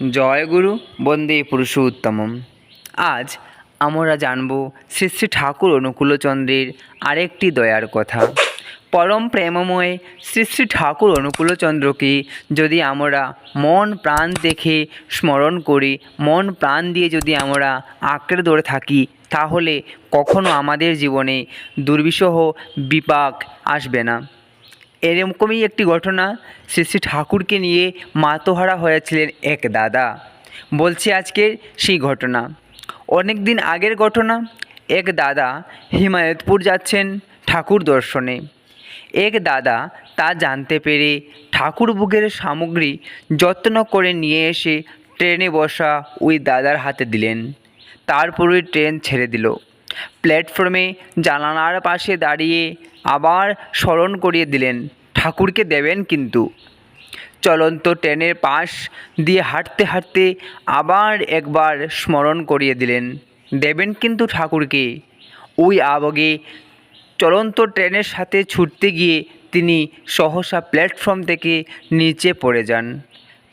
জয় গুরু, বন্দে পুরুষোত্তমম। আজ আমরা জানব শ্রী শ্রী ঠাকুর অনুকূলচন্দ্রের আরেকটি দয়ার কথা। পরম প্রেমময় শ্রী শ্রী ঠাকুর অনুকূলচন্দ্রকে যদি আমরা মন প্রাণ দেখে স্মরণ করি, মন প্রাণ দিয়ে যদি আমরা আঁকড়ে ধরে থাকি, তাহলে কখনো আমাদের জীবনে দুর্বিষহ বিপাক আসবে না। এরকমই একটি ঘটনা শ্রী শ্রী ঠাকুরকে নিয়ে মাতোহারা হয়েছিলেন এক দাদা। বলছি আজকের সেই ঘটনা। অনেক দিন আগের ঘটনা, এক দাদা হিমায়তপুর যাচ্ছেন ঠাকুর দর্শনে। এক দাদা তা জানতে পেরে ঠাকুর বুকের সামগ্রী যত্ন করে নিয়ে এসে ট্রেনে বসা ওই দাদার হাতে দিলেন। তারপরে ট্রেন ছেড়ে দিল। প্ল্যাটফর্মে জানালার পাশে দাঁড়িয়ে আবার স্মরণ করিয়ে দিলেন, ঠাকুরকে দেবেন কিন্তু। চলন্ত ট্রেনের পাশ দিয়ে হাঁটতে হাঁটতে আবার একবার স্মরণ করিয়ে দিলেন, দেবেন কিন্তু ঠাকুরকে। ওই আবগে চলন্ত ট্রেনের সাথে ছুটতে গিয়ে তিনি সহসা প্ল্যাটফর্ম থেকে নিচে পড়ে যান।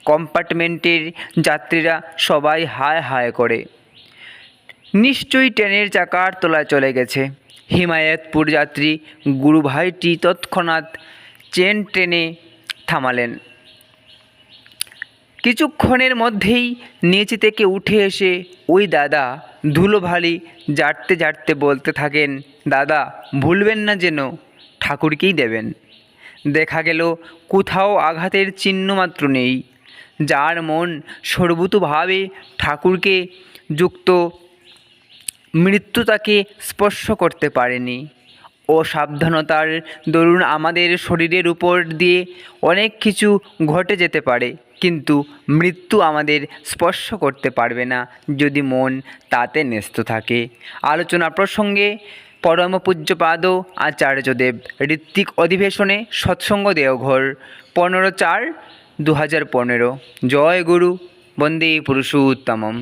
কম্পার্টমেন্টের যাত্রীরা সবাই হায় হায় করে। নিশ্চয়ই ট্রেনের চাকার তলায় চলে গেছে। হিমায়তপুর যাত্রী গুরুভাইটি তৎক্ষণাৎ চেন ট্রেনে থামালেন। কিছুক্ষণের মধ্যেই নিচ থেকে উঠে এসে ওই দাদা ধুলোভালি জাটতে জাটতে বলতে থাকেন, দাদা, ভুলবেন না যেন, ঠাকুরকেই দেবেন। দেখা গেল, কোথাও আঘাতের চিহ্ন মাত্র নেই। যার মন সর্বতভাবে ঠাকুরকে যুক্ত মৃত্যু তাকে স্পর্শ করতে পারেনি। ও সাবধানতার দরুন আমাদের শরীরের উপর দিয়ে অনেক কিছু ঘটে যেতে পারে, কিন্তু মৃত্যু আমাদের স্পর্শ করতে পারবে না যদি মন তাতে ন্যস্ত থাকে। আলোচনা প্রসঙ্গে পরম পূজ্যপাদ আচার্যদেব ঋত্বিক অধিবেশনে সৎসঙ্গ দেওঘর, পনেরো চার দু হাজার পনেরো। জয় গুরু, বন্দে পুরুষোত্তমম।